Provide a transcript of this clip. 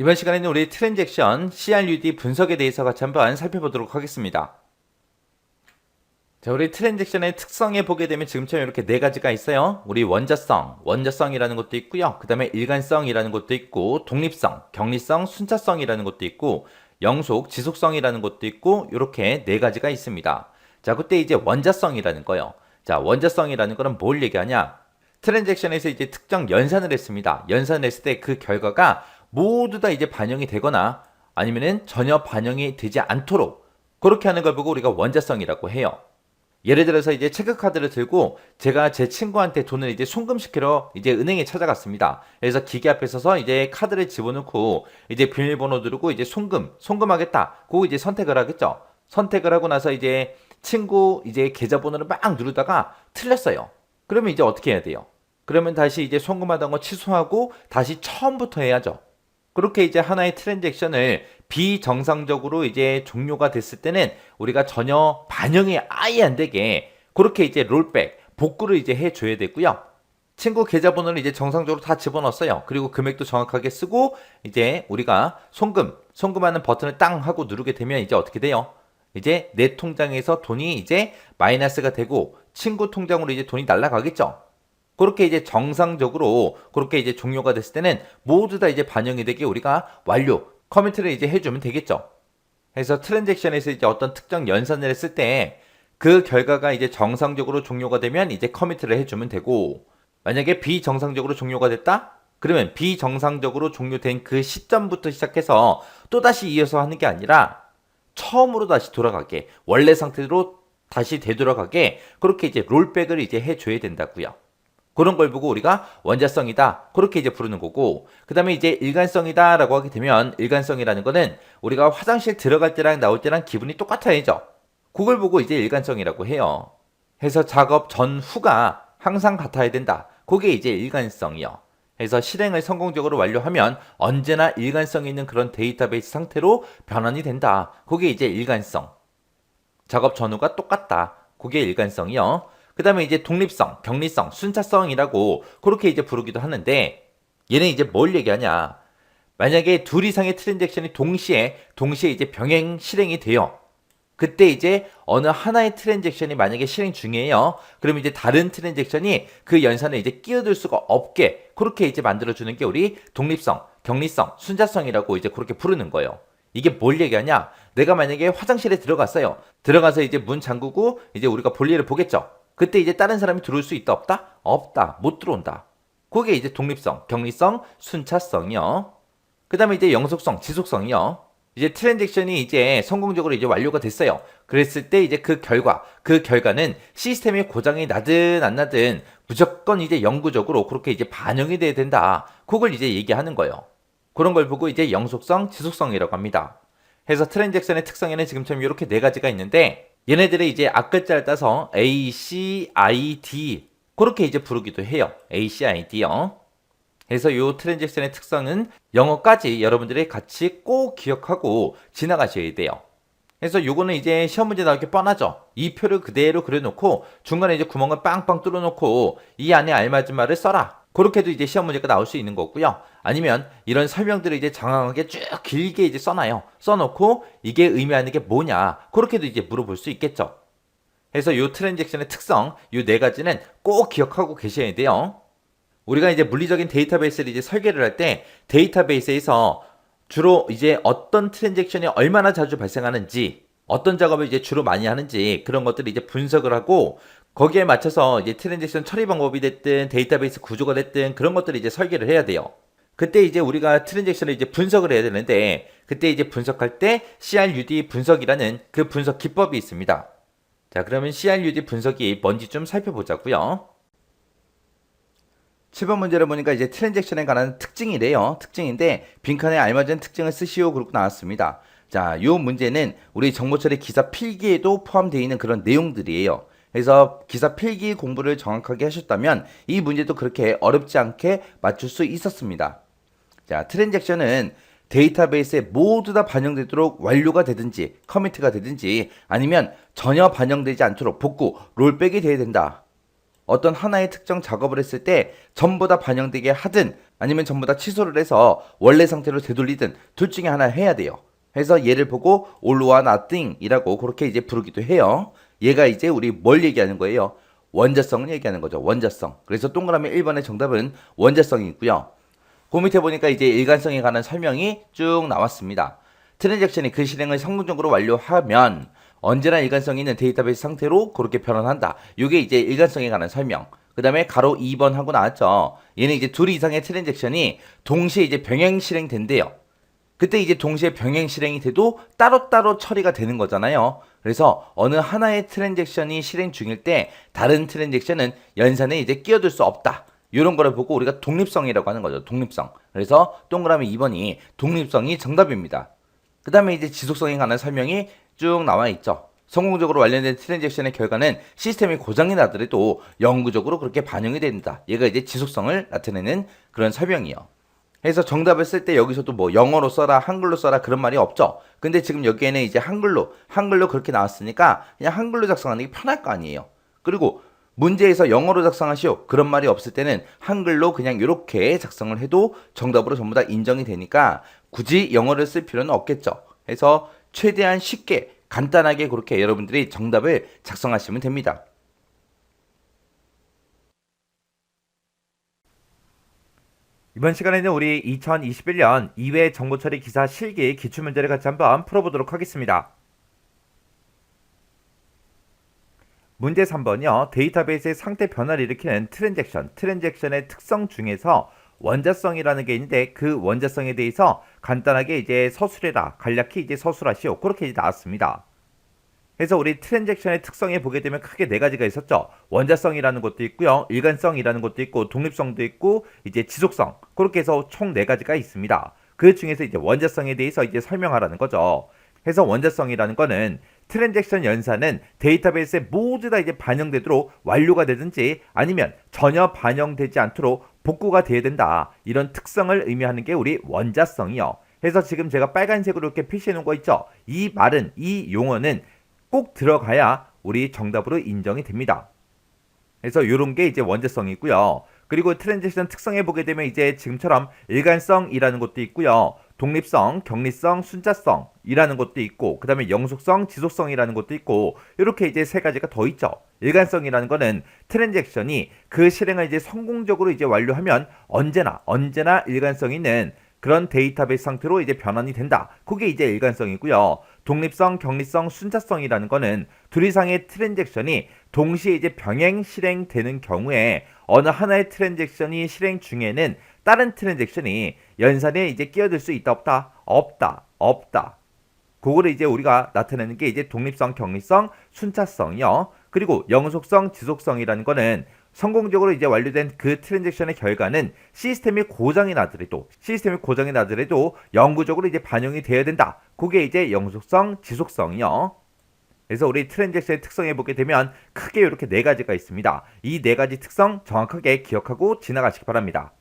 이번 시간에는 우리 트랜잭션 CRUD 분석에 대해서 같이 한번 살펴보도록 하겠습니다. 자, 우리 트랜잭션의 특성에 보게 되면 지금처럼 이렇게 네 가지가 있어요. 우리 원자성, 원자성이라는 것도 있고요. 그 다음에 일관성이라는 것도 있고, 독립성, 격리성, 순차성이라는 것도 있고, 영속, 지속성이라는 것도 있고, 이렇게 네 가지가 있습니다. 자, 그때 이제 원자성이라는 거요. 자, 원자성이라는 거는 뭘 얘기하냐? 트랜잭션에서 이제 특정 연산을 했습니다. 연산을 했을 때 그 결과가 모두 다 이제 반영이 되거나 아니면은 전혀 반영이 되지 않도록 그렇게 하는 걸 보고 우리가 원자성이라고 해요. 예를 들어서 이제 체크카드를 들고 제가 제 친구한테 돈을 이제 송금시키러 이제 은행에 찾아갔습니다. 그래서 기계 앞에 서서 이제 카드를 집어넣고 이제 비밀번호 누르고 이제 송금, 송금하겠다. 그거 이제 선택을 하겠죠. 선택을 하고 나서 이제 친구 이제 계좌번호를 막 누르다가 틀렸어요. 그러면 이제 어떻게 해야 돼요? 그러면 다시 이제 송금하던 거 취소하고 다시 처음부터 해야죠. 그렇게 이제 하나의 트랜잭션을 비정상적으로 이제 종료가 됐을 때는 우리가 전혀 반영이 아예 안 되게 그렇게 이제 롤백, 복구를 이제 해줘야 되고요. 친구 계좌번호를 이제 정상적으로 다 집어넣었어요. 그리고 금액도 정확하게 쓰고 이제 우리가 송금, 송금하는 버튼을 땅 하고 누르게 되면 이제 어떻게 돼요? 이제 내 통장에서 돈이 이제 마이너스가 되고 친구 통장으로 이제 돈이 날라가겠죠. 그렇게 이제 정상적으로 그렇게 이제 종료가 됐을 때는 모두 다 이제 반영이 되게 우리가 완료 커미트를 이제 해주면 되겠죠. 그래서 트랜잭션에서 이제 어떤 특정 연산을 했을 때 그 결과가 이제 정상적으로 종료가 되면 이제 커미트를 해주면 되고 만약에 비정상적으로 종료가 됐다? 그러면 비정상적으로 종료된 그 시점부터 시작해서 또다시 이어서 하는 게 아니라 처음으로 다시 돌아가게 원래 상태로 다시 되돌아가게 그렇게 이제 롤백을 이제 해줘야 된다고요. 그런 걸 보고 우리가 원자성이다 그렇게 이제 부르는 거고 그 다음에 이제 일관성이다 라고 하게 되면 일관성이라는 거는 우리가 화장실 들어갈 때랑 나올 때랑 기분이 똑같아야죠. 그걸 보고 이제 일관성이라고 해요. 해서 작업 전후가 항상 같아야 된다. 그게 이제 일관성이요. 해서 실행을 성공적으로 완료하면 언제나 일관성 있는 그런 데이터베이스 상태로 변환이 된다. 그게 이제 일관성. 작업 전후가 똑같다. 그게 일관성이요. 그 다음에 이제 독립성, 격리성, 순차성이라고 그렇게 이제 부르기도 하는데 얘는 이제 뭘 얘기하냐. 만약에 둘 이상의 트랜잭션이 동시에, 동시에 이제 병행 실행이 돼요. 그때 이제 어느 하나의 트랜잭션이 만약에 실행 중이에요. 그럼 이제 다른 트랜잭션이 그 연산에 이제 끼어들 수가 없게 그렇게 이제 만들어주는 게 우리 독립성, 격리성, 순자성이라고 이제 그렇게 부르는 거예요. 이게 뭘 얘기하냐? 내가 만약에 화장실에 들어갔어요. 들어가서 이제 문 잠그고 이제 우리가 볼일을 보겠죠. 그때 이제 다른 사람이 들어올 수 있다 없다? 없다. 못 들어온다. 그게 이제 독립성, 격리성, 순차성이요. 그 다음에 이제 영속성, 지속성이요. 이제 트랜잭션이 이제 성공적으로 이제 완료가 됐어요. 그랬을 때 이제 그 결과, 그 결과는 시스템의 고장이 나든 안 나든 무조건 이제 영구적으로 그렇게 이제 반영이 돼야 된다. 그걸 이제 얘기하는 거예요. 그런 걸 보고 이제 영속성, 지속성이라고 합니다. 해서 트랜잭션의 특성에는 지금처럼 이렇게 네 가지가 있는데 얘네들의 이제 앞글자를 따서 A, C, I, D 그렇게 이제 부르기도 해요. A, C, I, D요. 그래서 요 트랜잭션의 특성은 영어까지 여러분들이 같이 꼭 기억하고 지나가셔야 돼요. 그래서 요거는 이제 시험 문제 나오기 뻔하죠. 이 표를 그대로 그려놓고 중간에 이제 구멍을 빵빵 뚫어놓고 이 안에 알맞은 말을 써라. 그렇게도 이제 시험 문제가 나올 수 있는 거고요. 아니면 이런 설명들을 이제 장황하게 쭉 길게 이제 써놔요. 써놓고 이게 의미하는 게 뭐냐. 그렇게도 이제 물어볼 수 있겠죠. 그래서 요 트랜잭션의 특성, 요네 가지는 꼭 기억하고 계셔야 돼요. 우리가 이제 물리적인 데이터베이스를 이제 설계를 할 때 데이터베이스에서 주로 이제 어떤 트랜잭션이 얼마나 자주 발생하는지 어떤 작업을 이제 주로 많이 하는지 그런 것들을 이제 분석을 하고 거기에 맞춰서 이제 트랜잭션 처리 방법이 됐든 데이터베이스 구조가 됐든 그런 것들을 이제 설계를 해야 돼요. 그때 이제 우리가 트랜잭션을 이제 분석을 해야 되는데 그때 이제 분석할 때 CRUD 분석이라는 그 분석 기법이 있습니다. 자, 그러면 CRUD 분석이 뭔지 좀 살펴보자고요. 7번 문제를 보니까 이제 트랜잭션에 관한 특징이래요. 특징인데 빈칸에 알맞은 특징을 쓰시오 그렇고 나왔습니다. 자, 요 문제는 우리 정보처리 기사 필기에도 포함되어 있는 그런 내용들이에요. 그래서 기사 필기 공부를 정확하게 하셨다면 이 문제도 그렇게 어렵지 않게 맞출 수 있었습니다. 자, 트랜잭션은 데이터베이스에 모두 다 반영되도록 완료가 되든지 커미트가 되든지 아니면 전혀 반영되지 않도록 복구, 롤백이 돼야 된다. 어떤 하나의 특정 작업을 했을 때 전부 다 반영되게 하든 아니면 전부 다 취소를 해서 원래 상태로 되돌리든 둘 중에 하나 해야 돼요. 해서 얘를 보고 or nothing이라고 그렇게 이제 부르기도 해요. 얘가 이제 우리 뭘 얘기하는 거예요? 원자성을 얘기하는 거죠. 원자성. 그래서 동그라미 1번의 정답은 원자성이고요. 그 밑에 보니까 이제 일관성에 관한 설명이 쭉 나왔습니다. 트랜잭션이 그 실행을 성공적으로 완료하면 언제나 일관성 있는 데이터베이스 상태로 그렇게 변환한다. 이게 이제 일관성에 관한 설명. 그 다음에 가로 2번 하고 나왔죠. 얘는 이제 둘 이상의 트랜잭션이 동시에 이제 병행 실행된대요. 그때 이제 동시에 병행 실행이 돼도 따로따로 처리가 되는 거잖아요. 그래서 어느 하나의 트랜잭션이 실행 중일 때 다른 트랜잭션은 연산에 이제 끼어들 수 없다. 이런 거를 보고 우리가 독립성이라고 하는 거죠. 독립성. 그래서 동그라미 2번이 독립성이 정답입니다. 그 다음에 이제 지속성에 관한 설명이 쭉 나와 있죠. 성공적으로 완료된 트랜잭션의 결과는 시스템이 고장이 나더라도 영구적으로 그렇게 반영이 된다. 얘가 이제 지속성을 나타내는 그런 설명이요. 그래서 정답을 쓸 때 여기서도 뭐 영어로 써라, 한글로 써라 그런 말이 없죠. 근데 지금 여기에는 이제 한글로, 한글로 그렇게 나왔으니까 그냥 한글로 작성하는 게 편할 거 아니에요. 그리고 문제에서 영어로 작성하시오. 그런 말이 없을 때는 한글로 그냥 이렇게 작성을 해도 정답으로 전부 다 인정이 되니까 굳이 영어를 쓸 필요는 없겠죠. 그래서 최대한 쉽게 간단하게 그렇게 여러분들이 정답을 작성하시면 됩니다. 이번 시간에는 우리 2021년 2회 정보처리 기사 실기 기출문제를 같이 한번 풀어보도록 하겠습니다. 문제 3번이요. 데이터베이스의 상태 변화를 일으키는 트랜잭션, 트랜잭션의 특성 중에서 원자성이라는 게 있는데 그 원자성에 대해서 간단하게 이제 서술해라, 간략히 이제 서술하시오. 그렇게 이제 나왔습니다. 그래서 우리 트랜잭션의 특성에 보게 되면 크게 네 가지가 있었죠. 원자성이라는 것도 있고요. 일관성이라는 것도 있고 독립성도 있고 이제 지속성. 그렇게 해서 총 네 가지가 있습니다. 그 중에서 이제 원자성에 대해서 이제 설명하라는 거죠. 그래서 원자성이라는 거는 트랜잭션 연산은 데이터베이스에 모두 다 이제 반영되도록 완료가 되든지 아니면 전혀 반영되지 않도록 복구가 돼야 된다. 이런 특성을 의미하는 게 우리 원자성이요. 그래서 지금 제가 빨간색으로 이렇게 표시해 놓은 거 있죠. 이 말은 이 용어는 꼭 들어가야 우리 정답으로 인정이 됩니다. 그래서 이런 게 이제 원자성이고요. 그리고 트랜지션 특성에 보게 되면 이제 지금처럼 일관성이라는 것도 있고요. 독립성, 격리성, 순자성이라는 것도 있고, 그 다음에 영속성, 지속성이라는 것도 있고, 이렇게 이제 세 가지가 더 있죠. 일관성이라는 거는 트랜잭션이 그 실행을 이제 성공적으로 이제 완료하면 언제나, 언제나 일관성 있는 그런 데이터베이스 상태로 이제 변환이 된다. 그게 이제 일관성이고요. 독립성, 격리성, 순자성이라는 거는 둘 이상의 트랜잭션이 동시에 이제 병행 실행되는 경우에 어느 하나의 트랜잭션이 실행 중에는 다른 트랜잭션이 연산에 이제 끼어들 수 있다 없다 없다 없다 그거를 이제 우리가 나타내는 게 이제 독립성, 격리성, 순차성이요. 그리고 영속성, 지속성이라는 거는 성공적으로 이제 완료된 그 트랜잭션의 결과는 시스템이 고장이 나더라도 시스템이 고장이 나더라도 영구적으로 이제 반영이 되어야 된다. 그게 이제 영속성, 지속성이요. 그래서 우리 트랜잭션의 특성에 보게 되면 크게 이렇게 네 가지가 있습니다. 이 네 가지 특성 정확하게 기억하고 지나가시기 바랍니다.